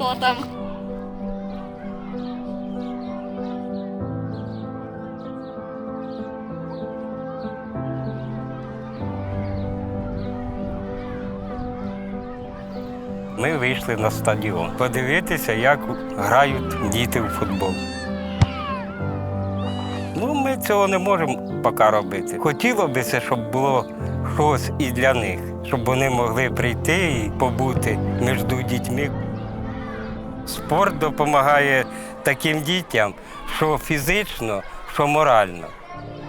Хто там? Ми вийшли на стадіон подивитися, як грають діти в футбол. Ну, ми цього не можемо поки робити. Хотілося б, щоб було щось і для них, щоб вони могли прийти і побути між дітьми. Спорт допомагає таким дітям, що фізично, що морально.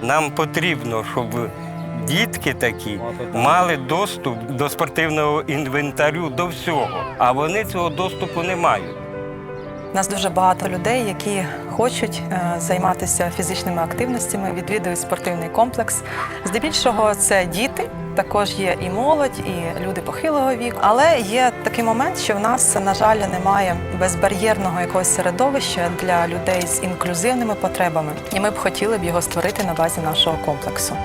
Нам потрібно, щоб дітки такі мали доступ до спортивного інвентарю, до всього, а вони цього доступу не мають. У нас дуже багато людей, які хочуть е, займатися фізичними активностями, відвідують спортивний комплекс. Здебільшого це діти, також є і молодь, і люди похилого віку. Але є такий момент, що в нас, на жаль, немає безбар'єрного якогось середовища для людей з інклюзивними потребами, і ми б хотіли б його створити на базі нашого комплексу.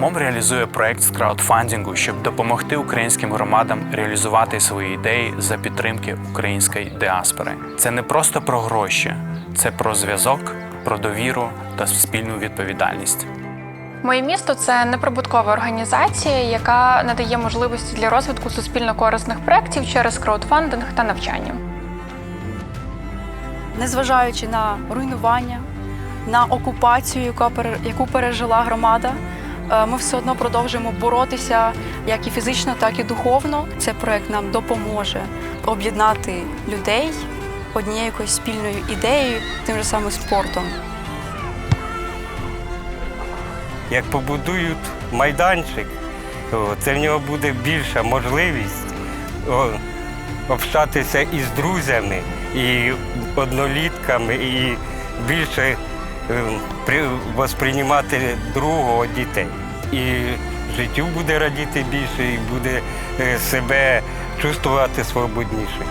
МОМ реалізує проект з краудфандингу, щоб допомогти українським громадам реалізувати свої ідеї за підтримки української діаспори. Це не просто про гроші, це про зв'язок, про довіру та спільну відповідальність. Моє місто це неприбуткова організація, яка надає можливості для розвитку суспільно корисних проєктів через краудфандинг та навчання. незважаючи на руйнування, на окупацію, яку пережила громада, ми все одно продовжуємо боротися як і фізично, так і духовно. Цей проект нам допоможе об'єднати людей однією якоюсь спільною ідеєю, тим же самим спортом. Як побудують майданчик, це в нього буде більша можливість общатися із друзями і однолітками, і більше е, восприймати другого дітей. І життю буде радіти більше, і буде е, себе чувствувати свободніше.